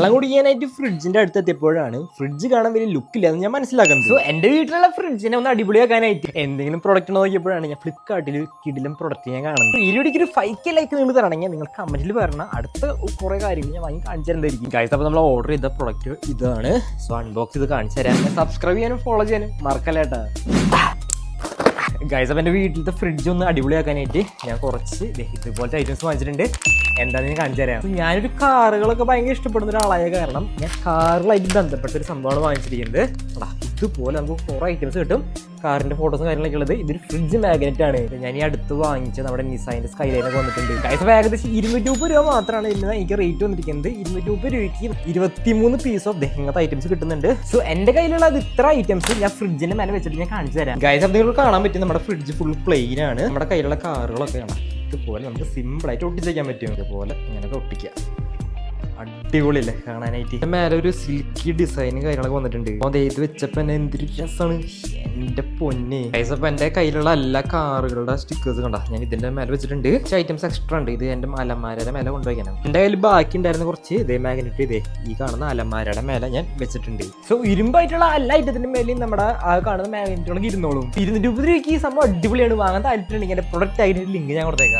വെള്ളം കുടിക്കാനായിട്ട് ഫ്രിഡ്ജിന്റെ അടുത്ത് എത്തിയപ്പോഴാണ് ഫ്രിഡ്ജ് കാണാൻ വലിയ ലുക്കില്ല എന്ന് ഞാൻ മനസ്സിലാക്കുന്നത്. എന്റെ വീട്ടിലുള്ള ഫ്രിഡ്ജിനെ ഒന്ന് അടിപൊളിയാക്കാനായിട്ട് എന്തെങ്കിലും പ്രൊഡക്റ്റ് നോക്കിയപ്പോഴാണ് ഞാൻ ഫ്ലിപ്കാർട്ടിൽ കിടിലും പ്രൊഡക്റ്റ് ഞാൻ കാണുന്നത്. ഈ വീഡിയോക്ക് ഒരു ഫൈവ് കെ ലൈക്ക് നിങ്ങൾ തരണമെങ്കിൽ നിങ്ങൾ കമന്റിൽ പറഞ്ഞ അടുത്ത കുറെ കാര്യങ്ങൾ ഞാൻ വാങ്ങി കാണിച്ചു തരുന്നതായിരിക്കും ഗൈസ് അപ്പോൾ നമ്മൾ ഓർഡർ ചെയ്ത പ്രൊഡക്റ്റ് ഇതാണ്. സോ അൺബോക്സ് ഇത് കാണിച്ചു തരാം. സബ്സ്ക്രൈബ് ചെയ്യാനും ഫോളോ ചെയ്യാനും മറക്കല്ലേട്ടാ ഗൈസ് അപ്പം എന്റെ വീട്ടിലത്തെ ഫ്രിഡ്ജ് ഒന്ന് അടിപൊളിയാക്കാനായിട്ട് ഞാൻ കുറച്ച് ഇതുപോലത്തെ ഐറ്റംസ് വാങ്ങിച്ചിട്ടുണ്ട്. എന്താണെന്ന് ഞാൻ കാണിച്ചു തരാം. ഞാനൊരു കാറുകളൊക്കെ ഭയങ്കര ഇഷ്ടപ്പെടുന്ന ഒരാളായ കാരണം ഞാൻ കാറുകളായിട്ട് ബന്ധപ്പെട്ട ഒരു സംഭവമാണ് വാങ്ങിച്ചിരിക്കുന്നത്. ഇതുപോലെ നമുക്ക് കുറേ ഐറ്റംസ് കിട്ടും. കാറിന്റെ ഫോട്ടോസും കാര്യങ്ങളൊക്കെ ഉള്ളത്. ഇതൊരു ഫ്രിഡ്ജ് മാഗ്നറ്റ് ആണ്. ഞാൻ ഈ അടുത്ത് വാങ്ങിച്ച നമ്മുടെ നിസായിന്റെ സ്കൈലൈനൊക്കെ വന്നിട്ടുണ്ട്. കൈസ ഏകദേശം ഇരുന്നൂറ്റി മുപ്പത് രൂപ മാത്രമാണ് ഇന്ന് എനിക്ക് റേറ്റ് വന്നിരിക്കുന്നത്. ഇരുന്നൂറ്റി മുപ്പത് രൂപയ്ക്ക് ഇരുപത്തിമൂന്ന് പീസ് ഓഫ് ദഹങ്ങത്തെ ഐറ്റംസ് കിട്ടുന്നുണ്ട്. സോ എന്റെ കയ്യിലുള്ള അത് ഇത്ര ഐറ്റംസ് ഞാൻ ഫ്രിഡ്ജിന്റെ മേലെ വെച്ചിട്ട് ഞാൻ കാണിച്ചു തരാം. ഗൈസ് നിങ്ങൾക്ക് കാണാൻ പറ്റും നമ്മുടെ ഫ്രിഡ്ജ് ഫുൾ പ്ലെയിൻ ആണ്. നമ്മുടെ കയ്യിലുള്ള കാറുകളൊക്കെ ആണ് ഇതുപോലെ നമുക്ക് സിമ്പിൾ ആയിട്ട് ഒട്ടിച്ചേക്കാൻ പറ്റും. ഇതുപോലെ ഇങ്ങനെയൊക്കെ ഒട്ടിക്കുക. അടിപൊളിയല്ലേ കാണാനായിട്ട്. മേലെ ഒരു സിൽക്കി ഡിസൈനും കാര്യങ്ങളൊക്കെ വന്നിട്ടുണ്ട്. അപ്പൊ ദേ ഇത് വെച്ചപ്പോ എന്നെ എന്തൊരു രസമാണ് എന്റെ പൊന്നെ. ഗൈസ് എന്റെ കയ്യിലുള്ള എല്ലാ കാറുകളുടെ സ്റ്റിക്കേഴ്സ് കണ്ട? ഞാൻ ഇതിന്റെ മേലെ വെച്ചിട്ടുണ്ട്. കുറച്ച് ഐറ്റംസ് എക്സ്ട്രാ ഉണ്ട്. ഇത് എന്റെ അലമാരയുടെ മേലെ കൊണ്ടുപോയിക്കണം എന്റെ കയ്യിൽ ബാക്കി ഉണ്ടായിരുന്ന കുറച്ച് ഇതേ മാഗ്നറ്റ് ഇതേ. ഈ കാണുന്ന അലമാരയുടെ മേലെ ഞാൻ വെച്ചിട്ടുണ്ട്. സോ ഇരുമ്പായിട്ടുള്ള എല്ലാ ഐറ്റത്തിന്റെ മേലെയും നമ്മുടെ ആ കാണുന്ന മാഗ്നറ്റുകളൊക്കെ ഇരുന്നോളും. ഇരുന്നൂറ്റി രൂപയ്ക്ക് ഈ സംഭവം അടിപൊളിയാണ്. വാങ്ങാൻ താല്പര്യമുണ്ടെങ്കിൽ എന്റെ പ്രൊഡക്റ്റ് ആയിട്ട് ലിങ്ക് ഞാൻ കൊടുത്തേക്കാം.